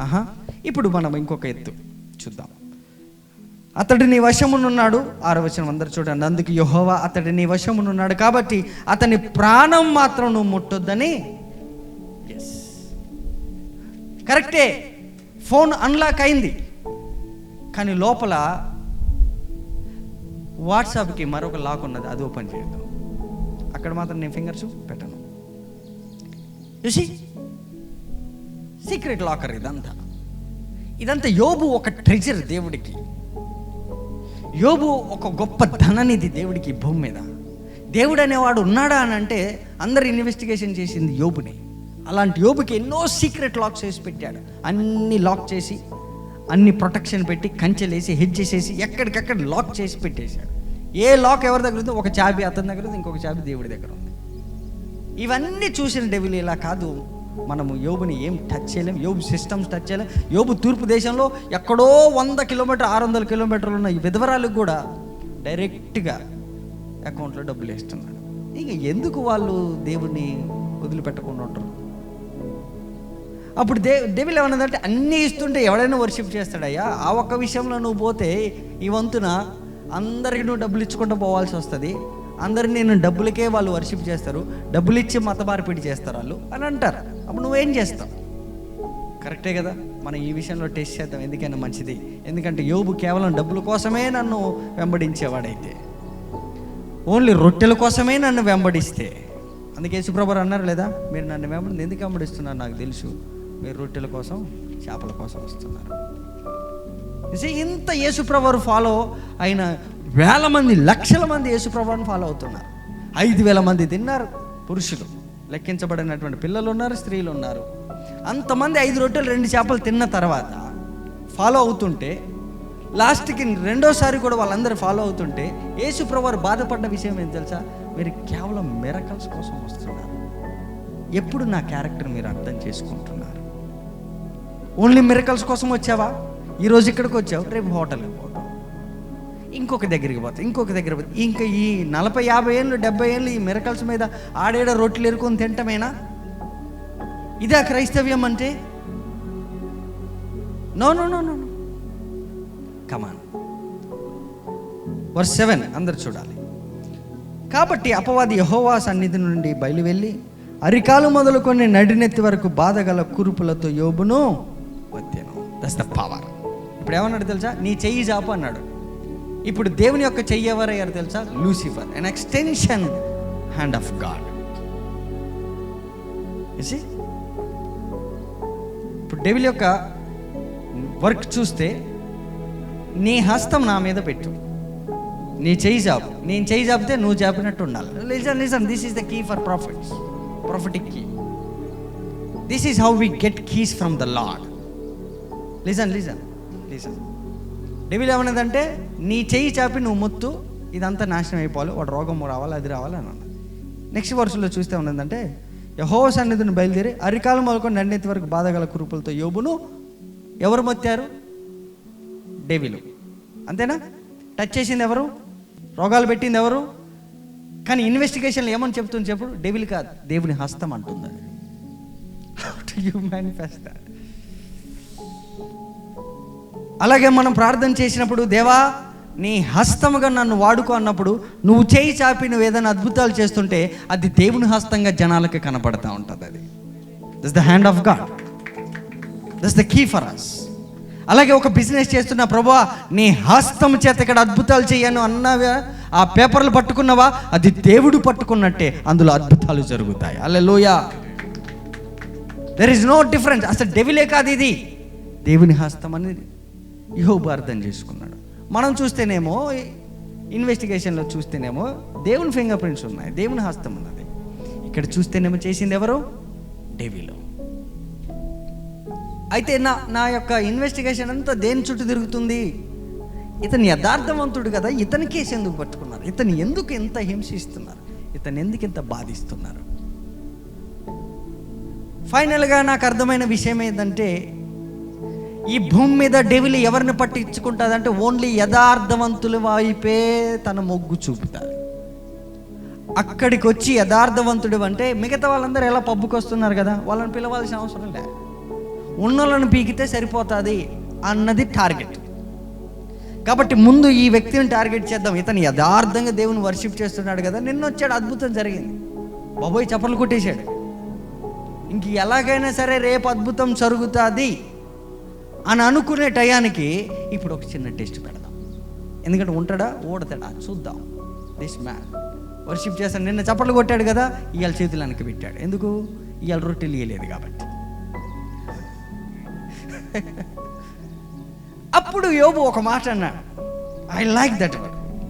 ఆహా ఇప్పుడు మనం ఇంకొక ఎత్తు చూద్దాం. అతడు నీ వశమునున్నాడు. ఆరవచనం అందరు చూడండి. అందుకు యహోవా అతడు నీ వశమునున్నాడు కాబట్టి అతని ప్రాణం మాత్రం నువ్వు ముట్టొద్దని. ఎస్ కరెక్టే ఫోన్ అన్లాక్ అయింది. కానీ లోపల వాట్సాప్కి మరొక లాక్ ఉన్నది. అది ఓపెన్ చేయొద్దు. అక్కడ మాత్రం నేను ఫింగర్స్ పెట్టను. చూసి సీక్రెట్ లాకర్ ఇదంతా. ఇదంతా యోబు ఒక ట్రెజర్ దేవుడికి. యోబు ఒక గొప్ప ధననిధి దేవుడికి భూమి మీద. దేవుడు అనేవాడు ఉన్నాడా అని అంటే అందరు ఇన్వెస్టిగేషన్ చేసింది యోబుని. అలాంటి యోబుకి ఎన్నో సీక్రెట్ లాక్ చేసి పెట్టాడు. అన్ని లాక్ చేసి అన్ని ప్రొటెక్షన్ పెట్టి కంచెలేసి హెడ్ చేసేసి ఎక్కడికక్కడ లాక్ చేసి పెట్టేశాడు. ఏ లాక్ ఎవరి దగ్గర ఉందో ఒక చాబి అతని దగ్గర ఉంది ఇంకొక చాబి దేవుడి దగ్గర ఉంది. ఇవన్నీ చూసిన డెవిల్ ఇలా కాదు. మనము యోబుని ఏం టచ్ చేయలేం. యోబు సిస్టమ్స్ టచ్ చేయలేం. యోబు తూర్పు దేశంలో ఎక్కడో వంద కిలోమీటర్ ఆరు వందల కిలోమీటర్లు ఉన్న ఈ విధవరాలకు కూడా డైరెక్ట్గా అకౌంట్లో డబ్బులు వేస్తున్నాడు ఇక ఎందుకు వాళ్ళు దేవుణ్ణి వదిలిపెట్టకుండా ఉంటారు? అప్పుడు దే దేవులు ఏమన్నదంటే అన్నీ ఇస్తుంటే ఎవడైనా వర్షిప్ చేస్తాడయ్యా? ఆ ఒక్క విషయంలో నువ్వు పోతే ఈ వంతున అందరికి నువ్వు డబ్బులు ఇచ్చుకుంటూ పోవాల్సి వస్తుంది. అందరిని నేను డబ్బులకే వాళ్ళు వర్షిప్ చేస్తారు. డబ్బులు ఇచ్చి మత మార్పిడి చేస్తారు వాళ్ళు అని అంటారు. అప్పుడు నువ్వేం చేస్తావు? కరెక్టే కదా. మనం ఈ విషయంలో టెస్ట్ చేద్దాం ఎందుకైనా మంచిది. ఎందుకంటే యోబు కేవలం డబ్బుల కోసమే నన్ను వెంబడించేవాడైతే. ఓన్లీ రొట్టెల కోసమే నన్ను వెంబడిస్తే. అందుకే యేసుప్రభు అన్నారు లేదా? మీరు నన్ను వెంబడి ఎందుకు వెంబడిస్తున్నారు నాకు తెలుసు. మీరు రొట్టెల కోసం చేపల కోసం వస్తున్నారు. ఇంత యేసుప్రభు ఫాలో అయిన వేల మంది లక్షల మంది యేసుప్రభుని ఫాలో అవుతున్నారు. ఐదు వేల మంది తిన్నారు పురుషులు. లెక్కించబడినటువంటి పిల్లలు ఉన్నారు స్త్రీలు ఉన్నారు అంతమంది ఐదు రొట్టెలు రెండు చేపలు తిన్న తర్వాత ఫాలో అవుతుంటే లాస్ట్కి రెండోసారి కూడా వాళ్ళందరూ ఫాలో అవుతుంటే యేసుప్రభు వారు బాధపడ్డ విషయం ఏం తెలుసా? మీరు కేవలం మిరకల్స్ కోసం వస్తున్నారు. ఎప్పుడు నా క్యారెక్టర్ మీరు అర్థం చేసుకుంటున్నారు? ఓన్లీ మిరకల్స్ కోసం వచ్చావా? ఈరోజు ఇక్కడికి వచ్చావు? రేపు హోటల్కి పోతావు ఇంకొక దగ్గరికి పోతాయి ఇంకొక దగ్గర పోతాయి ఇంకా ఈ నలభై యాభై ఏళ్ళు డెబ్బై ఏళ్ళు ఈ మిరకల్స్ మీద ఆడేడ రొట్టెలు ఎరుకొని తింటమేనా? ఇదే క్రైస్తవ్యం అంటే? No no no no come on verse seven అందరు చూడాలి. కాబట్టి అపవాది యహోవా సన్నిధి నుండి బయలువెళ్ళి అరికాలు మొదలుకొని నడినెత్తి వరకు బాధగల కురుపులతో యోబును వచ్చాను దస్ ద పవర్ ఇప్పుడు ఏమన్నాడు తెలుసా? నీ చెయ్యి జాపు అన్నాడు. ఇప్పుడు దేవుని యొక్క చెయ్యి ఎవరయ్యారు తెలుసా? Lucifer an extension hand of God ఇప్పుడు డెవిల్ యొక్క వర్క్ చూస్తే నీ హస్తం నా మీద పెట్టు. నీ చేయి జాబు నేను చేయి జాపితే నువ్వు జాపినట్టు ఉండాలి. Listen listen this is the key for prophets prophetic key this is how we get keys from the lord listen listen listen devil ఏమన్నదంటే నీ చెయ్యి చాపి నువ్వు ముత్తు ఇదంతా నాశనం అయిపోవాలి వాడు రోగం రావాలి అది రావాలి అని అన్నది నెక్స్ట్ వర్షంలో చూస్తే ఉన్నదంటే యహో సన్నిధిని బయలుదేరి అరికాలం మొదలుకొని నన్నెత్తి వరకు బాధగల కురుపులతో యోబును ఎవరు మొత్తారు? డెవిలు. అంతేనా? టచ్ చేసింది ఎవరు? రోగాలు పెట్టింది ఎవరు? కానీ ఇన్వెస్టిగేషన్లో ఏమని చెప్తుంది చెప్పుడు డెవిల్ కాదు దేవుని హస్తం అంటుంది. అది how to you manifest that అలాగే మనం ప్రార్థన చేసినప్పుడు దేవా నీ హస్తముగా నన్ను వాడుకో అన్నప్పుడు నువ్వు చేయి చాపి నువ్వు ఏదైనా అద్భుతాలు చేస్తుంటే అది దేవుని హస్తంగా జనాలకి కనపడతా ఉంటుంది అది. This the hand of God this the key for us అలాగే ఒక బిజినెస్ చేస్తున్న ప్రభా నీ హస్తం చేత ఇక్కడ అద్భుతాలు చేయను అన్నావా? ఆ పేపర్లు పట్టుకున్నావా? అది దేవుడు పట్టుకున్నట్టే అందులో అద్భుతాలు జరుగుతాయి. Hallelujah there is no difference అసలు డెవిలే కాదు ఇది. దేవుని హస్తం అనేది. యోబు అర్థం చేసుకున్నాడు. మనం చూస్తేనేమో ఇన్వెస్టిగేషన్లో చూస్తేనేమో దేవుని ఫింగర్ ప్రింట్స్ ఉన్నాయి దేవుని హస్తం ఉన్నది. ఇక్కడ చూస్తేనేమో చేసింది ఎవరు? డెవిలో. అయితే నా నా యొక్క ఇన్వెస్టిగేషన్ అంతా దేని చుట్టూ తిరుగుతుంది? ఇతను యథార్థవంతుడు కదా ఇతని కేసు ఎందుకు పట్టుకున్నారు? ఇతను ఎందుకు ఎంత హింసిస్తున్నారు? ఇతను ఎందుకు ఇంత బాధిస్తున్నారు? ఫైనల్గా నాకు అర్థమైన విషయం ఏంటంటే ఈ భూమి మీద డెవిలి ఎవరిని పట్టించుకుంటుందంటే ఓన్లీ యథార్థవంతుల వైపే తన మొగ్గు చూపుతారు అక్కడికి వచ్చి యథార్థవంతుడు అంటే మిగతా వాళ్ళందరూ ఎలా పబ్బుకి వస్తున్నారు కదా? వాళ్ళని పిలవాల్సిన అవసరం లే. ఉన్నోళ్ళని పీకితే సరిపోతుంది అన్నది టార్గెట్. కాబట్టి ముందు ఈ వ్యక్తిని టార్గెట్ చేద్దాం. ఇతను యథార్థంగా దేవుని వర్షిప్ చేస్తున్నాడు కదా. నిన్న వచ్చాడు అద్భుతం జరిగింది. బాబోయ్ చప్పలు కొట్టేశాడు. ఇంక ఎలాగైనా సరే రేపు అద్భుతం జరుగుతుంది. అని అనుకునే టయానికి ఇప్పుడు ఒక చిన్న టెస్ట్ పెడదాం. ఎందుకంటే ఉంటాడా? ఓడతాడా? చూద్దాం. దిస్ మ్యాన్ వర్షిప్ చేస్తాను. నిన్న చప్పట్లు కొట్టాడు కదా? ఇవాళ చేతులు వెనక్కి పెట్టాడు. ఎందుకు? ఇవాళ రొట్టెలు ఇయ్యలేదు కాబట్టి. అప్పుడు యోబు ఒక మాట అన్నాడు. I like that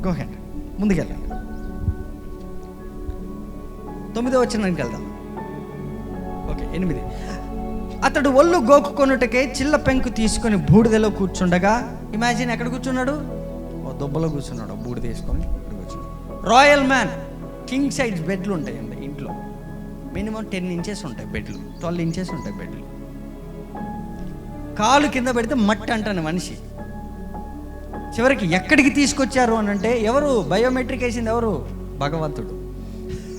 go ahead ముందుకెళ్ళండి. తొమ్మిదో వచ్చినానికి వెళ్దాం. ఓకే ఎనిమిది. అతడు ఒళ్ళు గోకుకొనుటకే చిల్ల పెంకు తీసుకొని బూడిదలో కూర్చుండగా ఇమాజిన్ ఎక్కడ కూర్చున్నాడు? ఓ దుబ్బలో కూర్చున్నాడు బూడిద తీసుకొని ఇక్కడ కూర్చున్నాడు రాయల్ మ్యాన్ కింగ్ సైజ్ బెడ్లు ఉంటాయండి ఇంట్లో. మినిమం టెన్ ఇంచెస్ ఉంటాయి బెడ్లు ట్వెల్వ్ ఇంచెస్ ఉంటాయి బెడ్లు. కాలు కింద పెడితే మట్టి అంటాను మనిషి. చివరికి ఎక్కడికి తీసుకొచ్చారు అని అంటే ఎవరు? బయోమెట్రిక్ వేసింది ఎవరు? భగవంతుడు.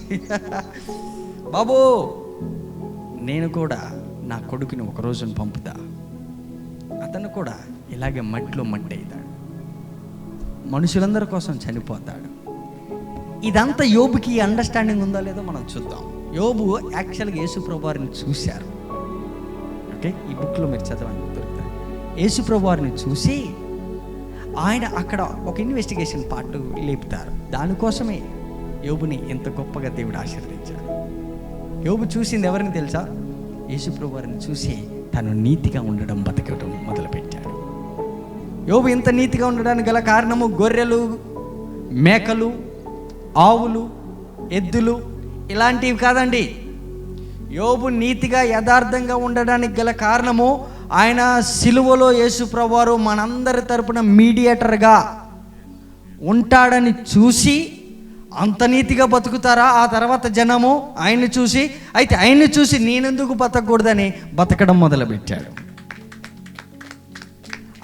బాబు నేను కూడా నా కొడుకుని ఒక రోజున పంపుతా. అతను కూడా ఇలాగే మట్టిలో మట్టి అవుతాడు మనుషులందరి కోసం చనిపోతాడు. ఇదంతా యోబుకి అండర్స్టాండింగ్ ఉందో లేదో మనం చూద్దాం. యోబు యాక్చువల్గా యేసుప్రభు వారిని చూశారు. ఓకే ఈ బుక్లో మీరు చదవండి దొరుకుతారు యేసుప్రభు వారిని చూసి ఆయన అక్కడ ఒక ఇన్వెస్టిగేషన్ పార్ట్ లేపుతారు. దానికోసమే యోబుని ఎంత గొప్పగా దేవుడు ఆశీర్వదించాడు. యోబు చూసింది ఎవరిని తెలుసా? యేసుప్రభు వారిని చూసి తను నీతిగా ఉండడం బతకడం మొదలుపెట్టాడు. యోబు ఇంత నీతిగా ఉండడానికి గల కారణము గొర్రెలు మేకలు ఆవులు ఎద్దులు ఇలాంటివి కాదండి. యోబు నీతిగా యథార్థంగా ఉండడానికి గల కారణము ఆయన సిలువలో యేసు ప్రభువారు మనందరి తరపున మీడియేటర్గా ఉంటాడని చూసి అంత నీతిగా బతుకుతారా? ఆ తర్వాత జనము ఆయన్ని చూసి అయితే ఆయన్ని చూసి నేనెందుకు బతకూడదని బతకడం మొదలుపెట్టాడు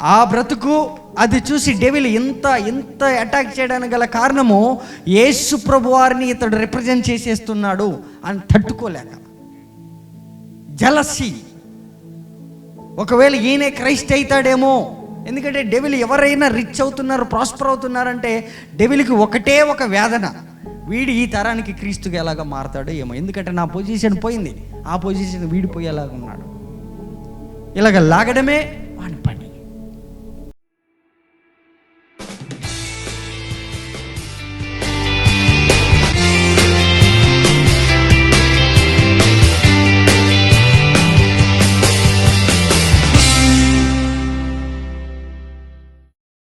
ఆ బ్రతుకు అది చూసి డెవిల్ ఇంత ఇంత అటాక్ చేయడానికి గల కారణము యేసు ప్రభు వారిని ఇతడు రిప్రజెంట్ చేసేస్తున్నాడు అని తట్టుకోలేక. జలసి ఒకవేళ ఈయనే క్రైస్ట్ అవుతాడేమో ఎందుకంటే డెవిల్ ఎవరైనా రిచ్ అవుతున్నారు ప్రాస్పర్ అవుతున్నారంటే డెవిల్కి ఒకటే ఒక వేదన. వీడు ఈ తరానికి క్రీస్తుగా ఎలాగ మారతాడో ఏమో. ఎందుకంటే నా పొజిషన్ పోయింది. ఆ పొజిషన్ వీడిపోయేలాగా ఉన్నాడు. ఇలాగ లాగడమే